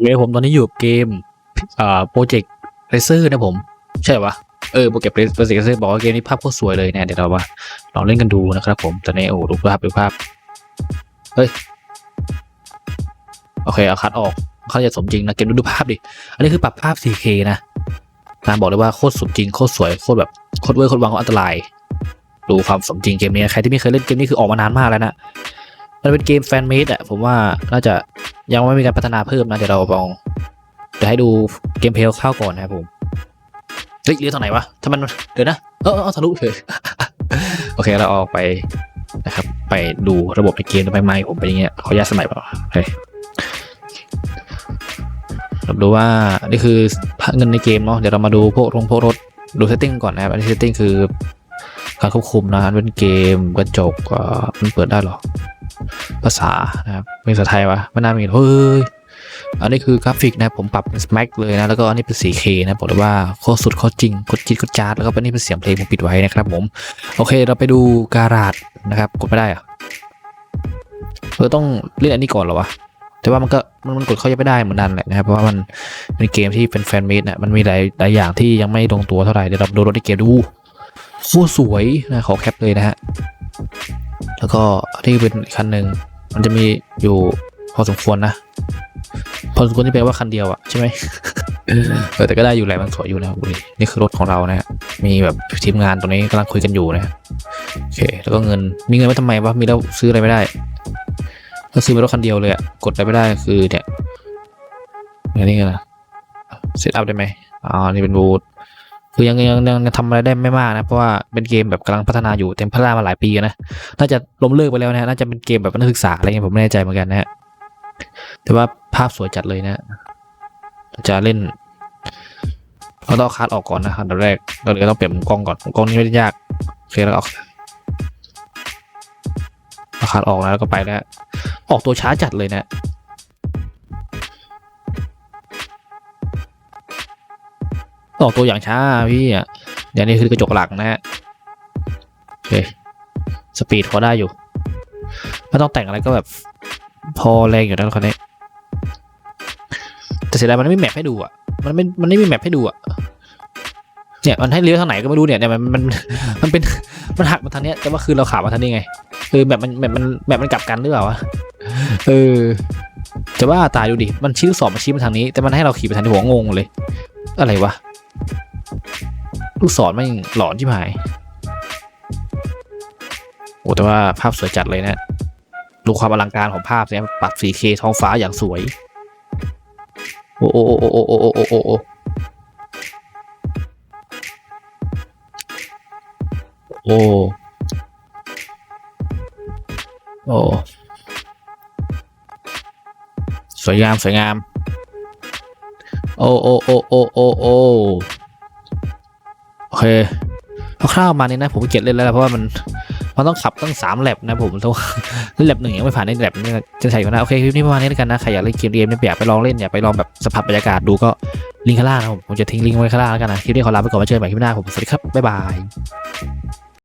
เกมผมตอนนี้อยู่เกมอ่าโปรเจกต์เรเซอร์นะผม ใช่ปะเออโปรเจกต์โปรเจกต์เรเซอร์บอกว่าเกมนี้ภาพโคตรสวยเลยเนี่ยเดี๋ยวเรามาลองเล่นกันดูนะครับผมตอนนี้โอ้ดูภาพดูภาพเฮ้ยโอเคเอาคัดออกเขาจะสมจริงนะเกมดูดูภาพดิอันนี้คือปรับภาพ 4K นะนานบอกเลยว่าโคตรสมจริงโคตรสวยโคตรแบบโคตรเวอร์โคตรวังอันตราย ดูความสมจริงเกมนี้ใครที่ไม่เคยเล่นเกมนี้คือออกมานานมากแล้วนะมันเป็นเกมแฟนเมดอะผมว่าน่าจะ ยังไม่มีการพัฒนาเพิ่มนะ เดี๋ยวเราลองเดี๋ยวให้ดูเกมเพลย์เข้าก่อนนะครับผมเฮ้ยเลี้ยวทางไหนวะถ้ามันเดี๋ยวนะเออเออทะลุเลยโอเคเราออกไปนะครับ ไปดูระบบในเกมไปไมค์ผมเป็นอย่างเงี้ยขออนุญาตสมัยเปล่าโอเคเราดูว่านี่คือเงินในเกมเนาะเดี๋ยวเรามาดูพวกรงพวกรถดูเซตติ้งก่อนนะครับอันนี้เซตติ้งคือการควบคุมนะอันเป็นเกมกระจกมันเปิดได้หรอ ภาษานะครับเป็นภาษาไทยวะไม่น่ามีเฮ้ยอันนี้คือกราฟิกนะผมปรับเป็น Max เลยนะแล้วก็อันนี้เป็น 4K นะบอกเลยว่าโคตรสุดโคตรจริงโคตรจิตโคตรจาร์ดแล้วก็อันนี้เป็นเสียงเพลงผมปิดไว้นะครับผมโอเคเราไปดูการาดนะครับกดไม่ได้อะเออต้องเล่นอันนี้ก่อนเหรอวะแต่ว่ามันก็มันมันกดเข้ายังไม่ได้เหมือนนั้นแหละนะครับเพราะว่ามันเป็นเกมที่เป็นแฟนเมดนะมันมีหลายหลายอย่างที่ยังไม่ลงตัวเท่าไหร่เดี๋ยวเราดูรถในเกมดูโคตรสวยนะขอแคปเลยนะฮะ แล้วก็อันนี้เป็นอีกคันหนึ่งมันจะมีอยู่พอสมควรนะพอสมควรที่แปลว่าคันเดียวอะใช่ไหมเออแต่ก็ได้อยู่แหละมันสวยอยู่นะครับดูดินี่คือรถของเรานะฮะมีแบบทีมงานตรงนี้กำลังคุยกันอยู่นะฮะโอเคแล้วก็เงินมีเงินไว้ทำไมวะมีแล้วซื้ออะไรไม่ได้ก็ซื้อเป็นรถคันเดียวเลยอะกดอะไรไม่ได้คือเนี่ยอันนี้ไงนะเซตอัพได้ไหมอ๋อนี่เป็นบูท คือยังยังยังทำอะไรได้ไม่มากนะ เพราะว่าเป็นเกมแบบกำลังพัฒนาอยู่เต็มพัฒนามาหลายปีนะ น่าจะล้มเลิกไปแล้วนะน่าจะเป็นเกมแบบนักศึกษาอะไรเงี้ยผมไม่แน่ใจเหมือนกันนะฮะแต่ว่าภาพสวยจัดเลยนะ จะเล่นเราต้องคาร์ดออกก่อนนะครับอันดับแรกเราเลยต้องเปลี่ยนมุมกล้องก่อนมุมกล้องนี้ไม่ได้ยากโอเคแล้วก็เอาเอาคาร์ดออกนะแล้วก็ไปแล้วออกตัวช้าจัดเลยนะ ออกตัวอย่างช้าพี่อะเดี๋ยวนี้คือกระจกหลังนะฮะโอเคสปีดพอได้อยู่ไม่ต้องแต่งอะไรก็แบบ พอแรงอยู่นะคันนี้แต่เสียดายมันไม่มีแมปให้ดูอะมันไม่มันไม่มีแมปให้ดูอะเนี่ยมันให้เลี้ยวทางไหนก็ไม่รู้เนี่ยเนี่ยมันมันมันเป็นมันหักมาทางเนี้ยแต่ว่าคือเราขับมาทางนี้ไงคือแบบมันแบบมันแบบมันกลับกันหรือเปล่าวะเออจะว่าตายดูดิมันชี้ลูกศรมาชี้มาทางนี้ แต่มันให้เราขี่ไปทางที่หัวงงเลย อะไรวะ ลูกศรไม่หลอนที่หายโอ้แต่ว่าภาพสวยจัดเลยนะดูความอลังการของภาพเนี่ยปรับ 4K ท้องฟ้าอย่างสวย โอ้โอ้โอ้โอ้โอ้โอ้โอ้โอ้โอ้โอ้สวยงาม สวยงาม โอ้โอ้โอ้โอ้โอ้ เคคร่าวๆมานี้นะผมเกลียดเล่นแล้วเพราะว่ามันมันต้องขับตั้งสามแลบนะผมต้งเล่นแลบหนึ่งยังไม่ผ่านในแลบนี่จะใช่กันนะโอเคคลิปนี้ประมาณนี้แล้วกันนะใครอยากเล่นเกมเกมเนี่ยอยากไปลองเล่นอยากไปลองแบบสัมผัสบรรยากาศดูก็ลิงก์ข้างล่างนะผมผมจะทิ้งลิงก์ไว้ข้างล่างแล้วกันนะคลิปนี้ขอลาไปก่อนมาเจอกันใหม่คลิปหน้าผมสวัสดีครับบ๊ายบาย